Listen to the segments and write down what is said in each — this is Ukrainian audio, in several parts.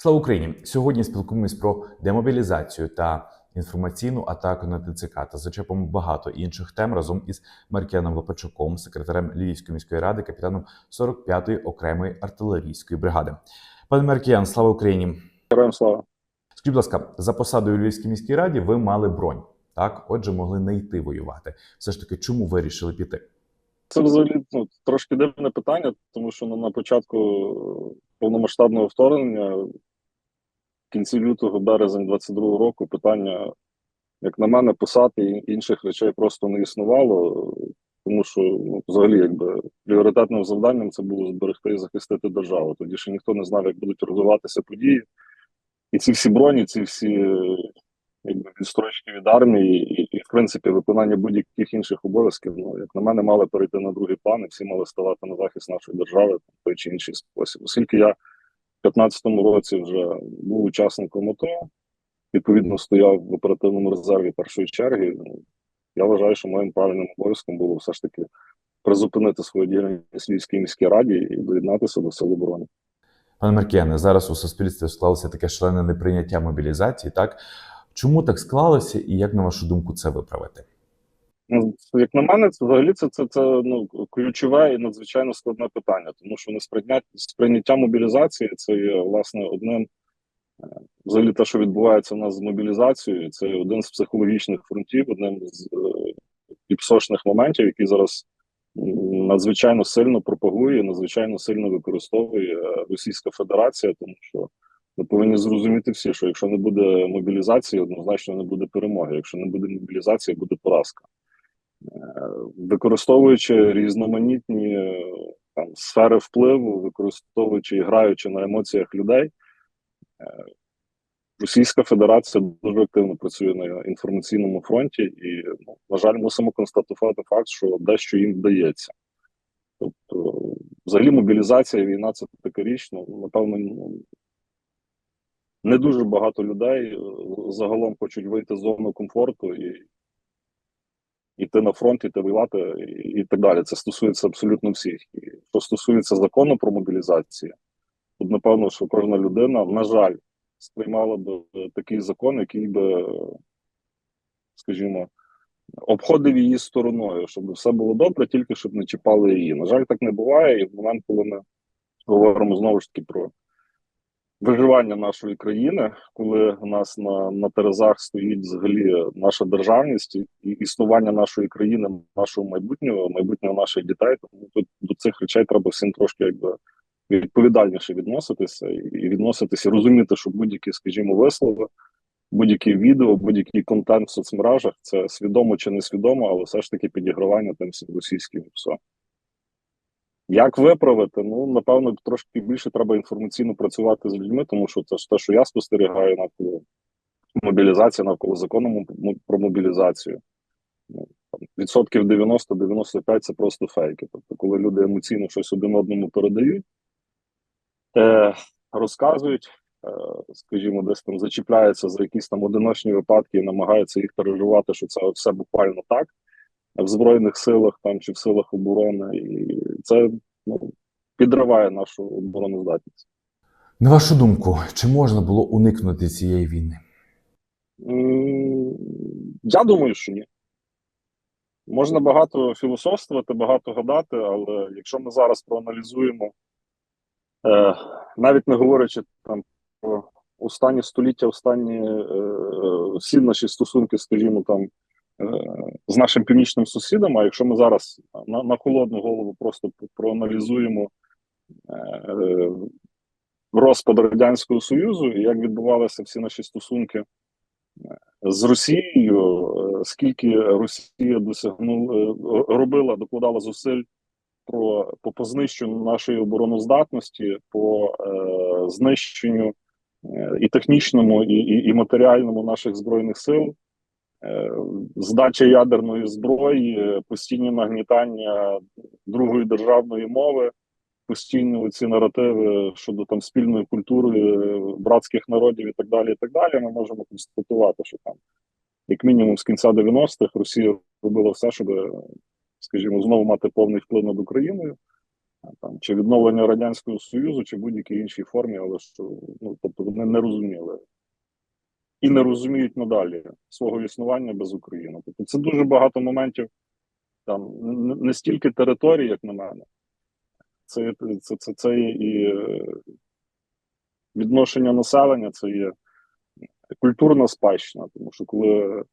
Слава Україні! Сьогодні спілкуємось про демобілізацію та інформаційну атаку на ТЦК та зачепимо багато інших тем разом із Маркіаном Лопачуком, секретарем Львівської міської ради, капітаном 45-ї окремої артилерійської бригади. Пане Маркіян, слава Україні! Героям слава. Скажіть, будь ласка, за посадою у Львівській міській раді ви мали бронь, так? Отже, могли не йти воювати. Все ж таки, чому вирішили піти? Це взагалі ну, трошки дивне питання, тому що ну, на початку повномасштабного вторгнення, кінці лютого, березень 22-го року, питання, як на мене, посад і інших речей просто не існувало, тому що ну, взагалі, якби пріоритетним завданням це було зберегти і захистити державу. Тоді ще ніхто не знав, як будуть розвиватися події. І ці всі броні, ці всі якби відстрочки від армії, і, і, в принципі, виконання будь-яких інших обов'язків, ну як на мене, мали перейти на другий план, і всі мали ставати на захист нашої держави в той чи інший спосіб. Оскільки я в 2015 році вже був учасником АТО, відповідно стояв в оперативному резерві першої черги. Я вважаю, що моїм правильним обов'язком було все ж таки призупинити свою діяльність Львівській міській раді і доєднатися до Сил оборони. Пане Маркіяне, зараз у суспільстві склалося таке шалене неприйняття мобілізації. Так чому так склалося, і як на вашу думку це виправити? Ну, як на мене, це взагалі це це, це ну ключове і надзвичайно складне питання, тому що не сприйняття мобілізації це є власне одним взагалі те, що відбувається у нас з мобілізацією, це один з психологічних фронтів, одним з е, піпсошних моментів, який зараз надзвичайно сильно пропагує, надзвичайно сильно використовує е, Російська Федерація, тому що ми повинні зрозуміти всі, що якщо не буде мобілізації, однозначно не буде перемоги. Якщо не буде мобілізації, буде поразка. Е, використовуючи різноманітні е, там сфери впливу, використовуючи і граючи на емоціях людей, Російська Федерація дуже активно працює на інформаційному фронті, і ну, на жаль, мусимо констатувати факт, що дещо їм вдається. Тобто, взагалі, мобілізація, війна це така річ, ну, напевно, не дуже багато людей е, загалом хочуть вийти з зони комфорту і йти на фронт, іти воювати і так далі. Це стосується абсолютно всіх. І що стосується закону про мобілізацію, тут напевно, що кожна людина, на жаль, сприймала б такий закон, який би, скажімо, обходив її стороною, щоб все було добре, тільки щоб не чіпали її. На жаль, так не буває, і в момент, коли ми говоримо знову ж таки про виживання нашої країни, коли у нас на на терезах стоїть взагалі наша державність і існування нашої країни, нашого майбутнього, майбутнього наших дітей, тому тут до цих речей треба всім трошки якби відповідальніше відноситися і відноситися, розуміти, що будь-які, скажімо, вислови, будь-які відео, будь-який контент в соцмережах це свідомо чи несвідомо, але все ж таки підігравання тим всім російським все. Як виправити? Ну, напевно, трошки більше треба інформаційно працювати з людьми, тому що це ж те, що я спостерігаю навколо мобілізації, навколо закону про мобілізацію. Ну, Відсотків 90-95 це просто фейки. Тобто, коли люди емоційно щось один одному передають, е, розказують, е, скажімо, десь там зачіпляються за якісь там одиночні випадки і намагаються їх переживати, що це все буквально так в Збройних силах там чи в силах оборони, і це ну, підриває нашу обороноздатність. На вашу думку, чи можна було уникнути цієї війни? Я думаю, що ні. Можна багато філософствувати, багато гадати, але якщо ми зараз проаналізуємо, е, навіть не говорячи там про останні століття, останні е, всі наші стосунки, скажімо, там е, з нашим північним сусідом, а якщо ми зараз на, на холодну голову просто проаналізуємо е, розпад Радянського Союзу і як відбувалися всі наші стосунки з Росією, е, скільки Росія досягнула е, робила, докладала зусиль про по, по знищенню нашої обороноздатності, по е, знищенню е, і технічному, і, і, і матеріальному наших збройних сил, е, здача ядерної зброї, постійні нагнітання другої державної мови постійно ці наративи щодо там спільної культури братських народів і так далі. І так далі, ми можемо констатувати, що там, як мінімум, з кінця 90-х Росія робила все, щоб, скажімо, знову мати повний вплив над Україною. Там чи відновлення радянського союзу, чи будь-якій іншій формі, але що ну Тобто вони не розуміли і не розуміють надалі свого існування без України. Тобто це дуже багато моментів, там не стільки території, як на мене. Це, це, це, це і відношення населення, це є культурна спадщина, тому що коли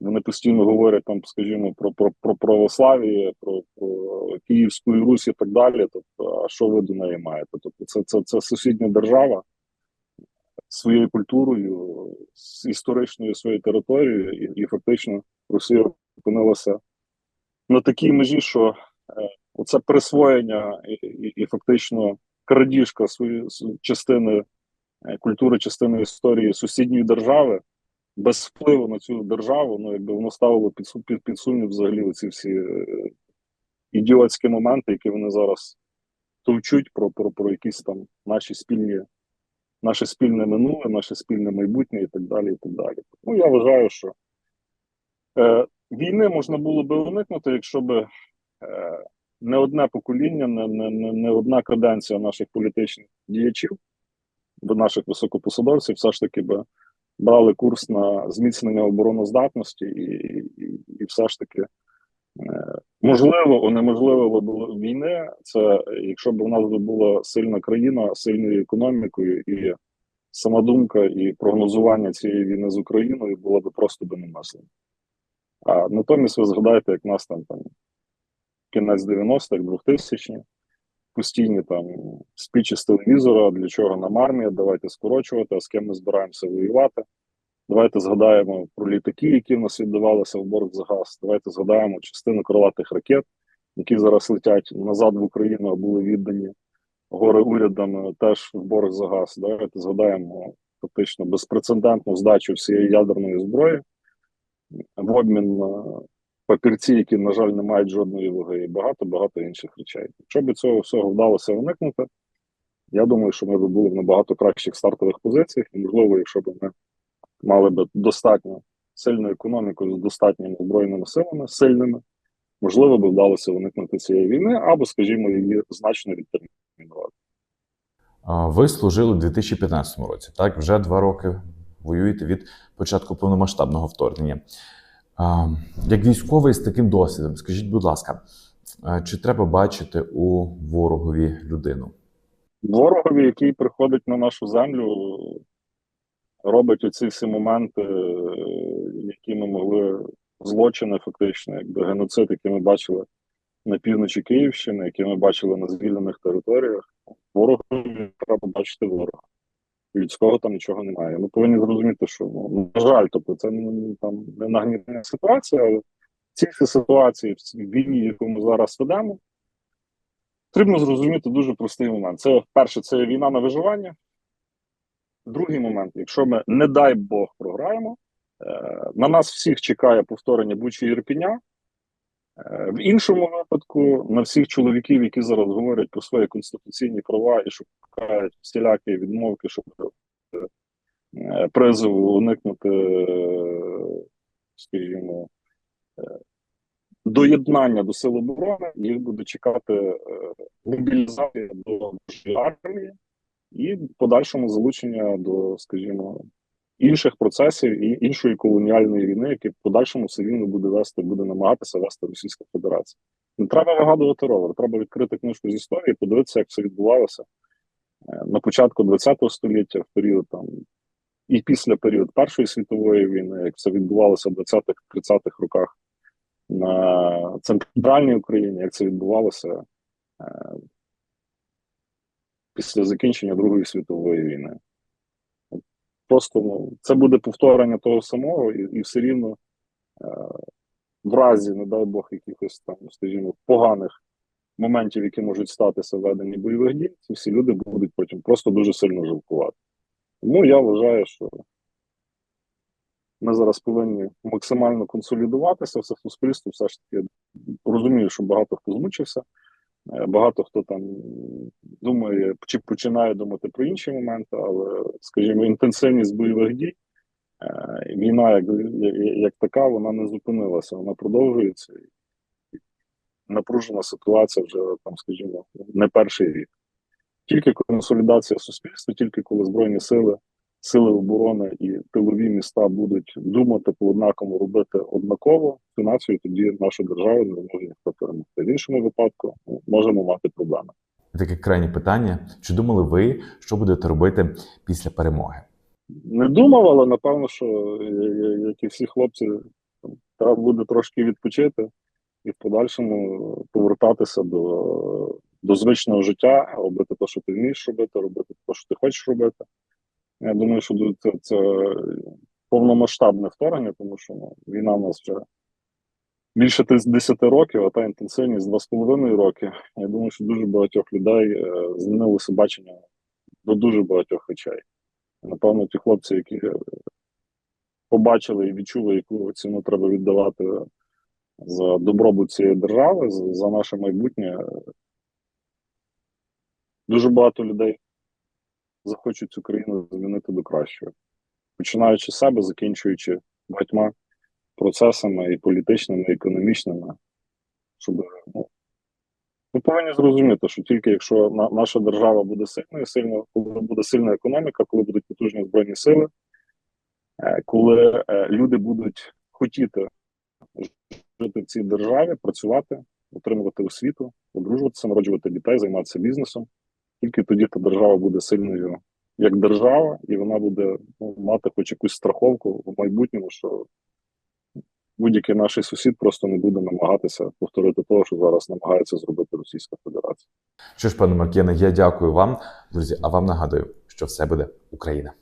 вони постійно говорять там, скажімо, про, про, про православ'я, про, про Київську Русь і так далі. Тобто, а що ви до неї маєте? Тобто, це, це, це сусідня держава своєю культурою, з історичною своєю територією, і, і фактично Росія опинилася на такій межі, що е, оце присвоєння і, і, і фактично крадіжка своєї частини е, культури, частини історії сусідньої держави без впливу на цю державу, ну якби воно ставило під, під, під сумнів взагалі оці всі е, ідіотські моменти, які вони зараз товчуть про, про, про якісь там наші спільні, наше спільне минуле, наше спільне майбутнє і так далі. і так далі. Ну я вважаю, що е, війни можна було би уникнути, якщо би е, не одне покоління, не, не, не, не одна каденція наших політичних діячів, до наших високопосадовців, все ж таки би брали курс на зміцнення обороноздатності, і, і, і все ж таки можливо унеможливило б війни. Це якщо б у нас була сильна країна, сильною економікою і сама думка і прогнозування цієї війни з Україною було б просто би немислимо. А натомість ви згадаєте, як нас там там кінець 90-х, 2000-ні, постійні там спічі з телевізора, для чого нам армія, давайте скорочувати, а з ким ми збираємося воювати. Давайте згадаємо про літаки, які в нас віддавалися в борг за газ. Давайте згадаємо частину крилатих ракет, які зараз летять назад в Україну, а були віддані горе урядами теж в борг за газ. Давайте згадаємо фактично безпрецедентну здачу всієї ядерної зброї в обмін на папірці, які, на жаль, не мають жодної ваги, і багато багато інших речей. Якщо б цього всього вдалося уникнути, я думаю, що ми б були в набагато кращих стартових позиціях, і можливо, якщо б ми мали б достатньо сильну економіку з достатніми збройними силами, сильними, можливо, б вдалося уникнути цієї війни, або, скажімо, її значно відтермінувати. Ви служили у 2015 році, так? Вже два роки воюєте від початку повномасштабного вторгнення. Як військовий з таким досвідом, скажіть, будь ласка, чи треба бачити у ворогові людину? Ворогові, який приходить на нашу землю, робить оці всі моменти, е, які ми могли злочини, фактично, якби геноцид, який ми бачили на півночі Київщини, який ми бачили на звільнених територіях. Ворогові треба бачити ворога. Людського там нічого немає. Ми повинні зрозуміти, що ну, на жаль, тобто це ну, там не нагнітна ситуація, але в цій всій ситуації, в війні, яку ми зараз ведемо, потрібно зрозуміти дуже простий момент. Це перше, це війна на виживання. Другий момент, якщо ми, не дай Бог, програємо, е, на нас всіх чекає повторення Бучі Ірпіня. Е, В іншому випадку на всіх чоловіків, які зараз говорять про свої конституційні права і шукають всілякі відмовки, щоб е, призову уникнути, скажімо, доєднання до сил оборони, їх буде чекати мобілізація до армії і в подальшому залучення до, скажімо, інших процесів і іншої колоніальної війни, які в подальшому все рівно буде вести, буде намагатися вести Російська Федерація. Не треба вигадувати ровер, треба відкрити книжку з історії, подивитися, як все відбувалося е, на початку ХХ століття, в період там і після період Першої світової війни, як все відбувалося в 20-30-х роках на центральній Україні, як це відбувалося е, після закінчення Другої світової війни. Просто ну, це буде повторення того самого, і, і все рівно е, в разі, не дай Бог, якихось там, скажімо, поганих моментів, які можуть статися в веденні бойових дій, ці всі люди будуть потім просто дуже сильно жалкувати. Тому я вважаю, що ми зараз повинні максимально консолідуватися, все суспільство все ж таки розумію, що багато хто змучився. Е, Багато хто там думає чи починає думати про інші моменти, але, скажімо, інтенсивність бойових дій, е, війна як, як, така, вона не зупинилася, вона продовжується. Напружена ситуація вже там, скажімо, не перший рік. тільки консолідація суспільства, тільки коли збройні сили, сили оборони і тилові міста будуть думати по однаковому робити однаково цю націю, тоді нашу державу не зможе ніхто перемогти. В іншому випадку ну, можемо мати проблеми. Таке крайнє питання: чи думали ви, що будете робити після перемоги? Не думав, але напевно, що е, е, як і всі хлопці, треба буде трошки відпочити і в подальшому повертатися до, до звичного життя, робити те, що ти вмієш робити, робити те, що ти хочеш робити. Я думаю, що це, це повномасштабне вторгнення, тому що ну, війна в нас вже більше 10 років, а та інтенсивність 2,5 роки. Я думаю, що дуже багатьох людей е, змінилося бачення до дуже багатьох речей. Напевно, ті хлопці, які е, побачили і відчули, яку ціну треба віддавати за добробут цієї держави, за, за наше майбутнє. Дуже багато людей захочуть цю країну змінити до кращого, починаючи з себе, закінчуючи багатьма процесами і політичними, і економічними, щоб ну, ми повинні зрозуміти, що тільки якщо на, наша держава буде сильною, сильно, коли буде сильна економіка, коли будуть потужні збройні сили, е, коли е, люди будуть хотіти жити в цій державі, працювати, отримувати освіту, одружуватися, народжувати дітей, займатися бізнесом, тільки тоді та держава буде сильною як держава, і вона буде ну, мати хоч якусь страховку в майбутньому, що будь-який наш сусід просто не буде намагатися повторити того, що зараз намагається зробити Російська Федерація. Що ж, пане Маркіне, я дякую вам, друзі. А вам нагадую, що все буде Україна.